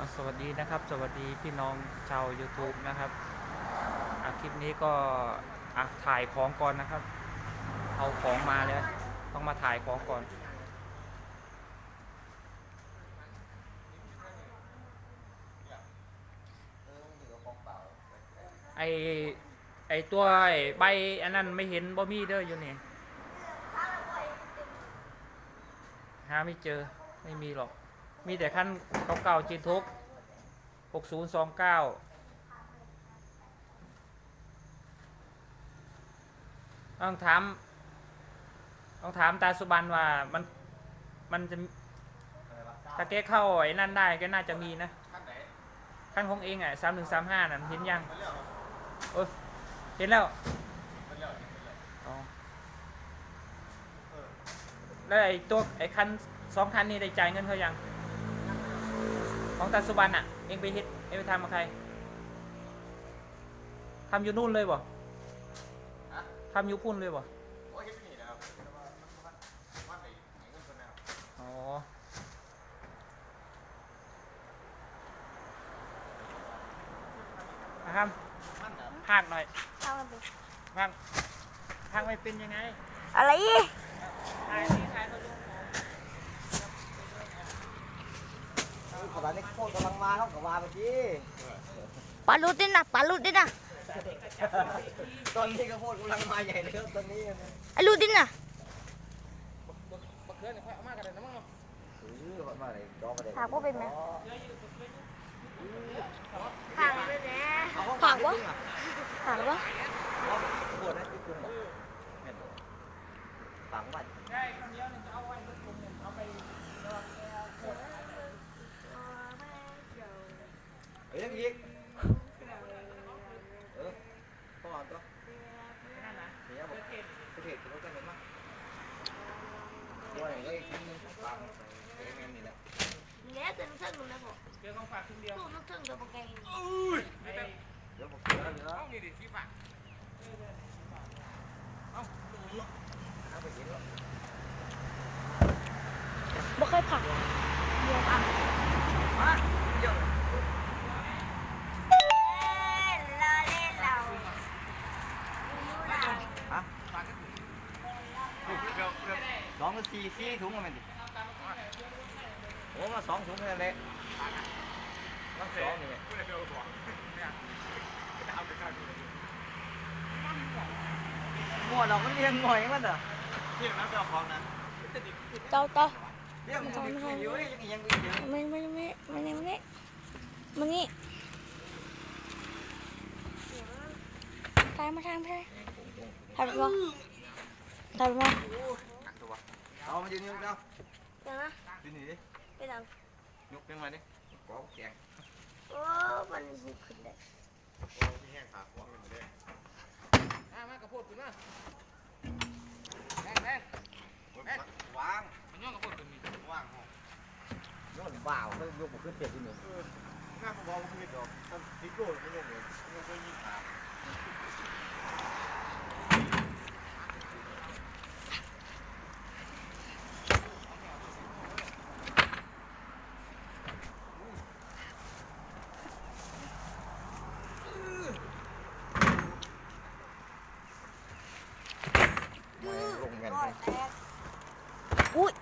สวัสดีนะครับ สวัสดีพี่น้องชาว YouTube นะครับคลิปนี้ก็อถ่ายของก่อนนะครับ เอาของมาเลยต้องมาถ่ายของก่อน ไอไอตัวไอใบอันนั้นไม่เห็นบ่มีเด้ออยู่นี่หาไม่เจอไม่มีหรอก มีแต่ขั้นเก่าๆจีนทุกหกศูนย์สองเก้าต้องถาม ต้องถามตาสุบันว่ามันมันจะถ้าแกเข้าไอ้นั่นได้ก็น่าจะมีนะขั้นของเองอะสามหนึ่งสามห้าน่ะเห็นยังโอ้เห็นแล้วแล้วไอ้ตัวไอ้คันสองคันนี้ได้จ่ายเงินเขายัง ของตาสุบันอะ เองไปเฮ็ดเองไปทำมาใครทำอยู่นู่นเลยบ่ทำอยู่พุ่นเลยบ่อ๋อนะครับภาคหน่อยเอามาดิภาคภาคไม่เป็นยังไงอะไรอีก ถ่ายนี่ถ่ายเขาดู ของขนาดนี้โคตรกำลังมาเขากับมาเมื่อกี้ปลาลุดดินะปลาลุดดินะตอนนี้ก็โคตรกำลังมาใหญ่เลยครับตอนนี้ไอ้ลุดดินะบักเขือเนี่ยค่อยเอามากันเลยนะมั้งเนาะเออคนมาเลยดอกมาเลยถามว่าเป็นไหมอ๋อถามเลยนะเอาของถามว่าจริงอะถามว่าเอาปวดนะที่คุณบอกแม่นบ่ฝังไว้ใช่คนเดียวเนี่ยจะเอาไว้ทุกคนเนี่ยเอาไป เอ้ ยังอีกเออพ่อตัวนั่นนะเดี๋ยวบอกเทศประเทศจะเห็นมั้งตัวไหนก็อีกทีนึงฟังไงนี่แหละเนี่ยจะนึกถึงนะผมเจอของฝากคนเดียวตู้นึกถึงตัวไงไอ้เดี๋ยวผมเอแล้วเดี๋ยวต้องมีดิที่ฝาก เอาไปกินหรอก บ่เคยผักเดียวอะ มาเดี๋ยว เล่นเล่นเรา ฮะ สองกับสี่สี่ถุงมันดิโอ้มาสองถุงแค่นั้นแหละมาสองนี่แหละหัวเรามันเลี้ยงหน่อยมันเหรอเจ้าเจ้าเลี้ยงมันมีขี้อยู่ยังยังอีกเยอะไม่ไม่ไม่ไม่ไม่ไม่มานี่ทายมาทายมาทายทายไปบ่ทายไปบ่ เอามายืนนี่เนาะเดี๋ยวนะยืนนี่ดิไปดังยกขึ้นมาดิกอกแกงโอ้มันบุกขึ้นได้อ่ามากับพูดคุณนะแม่งแม่งวางมันย่องกับพูดคุณนี่ว่างห้องยกบ่าวเขายกขึ้นเตียงที่หนึ่งหน้าผมบอกว่าไม่ดอกถ้าพิโก้ไม่ยกเลยไม่ยกก็ยิ่งขาด กัอุ้ย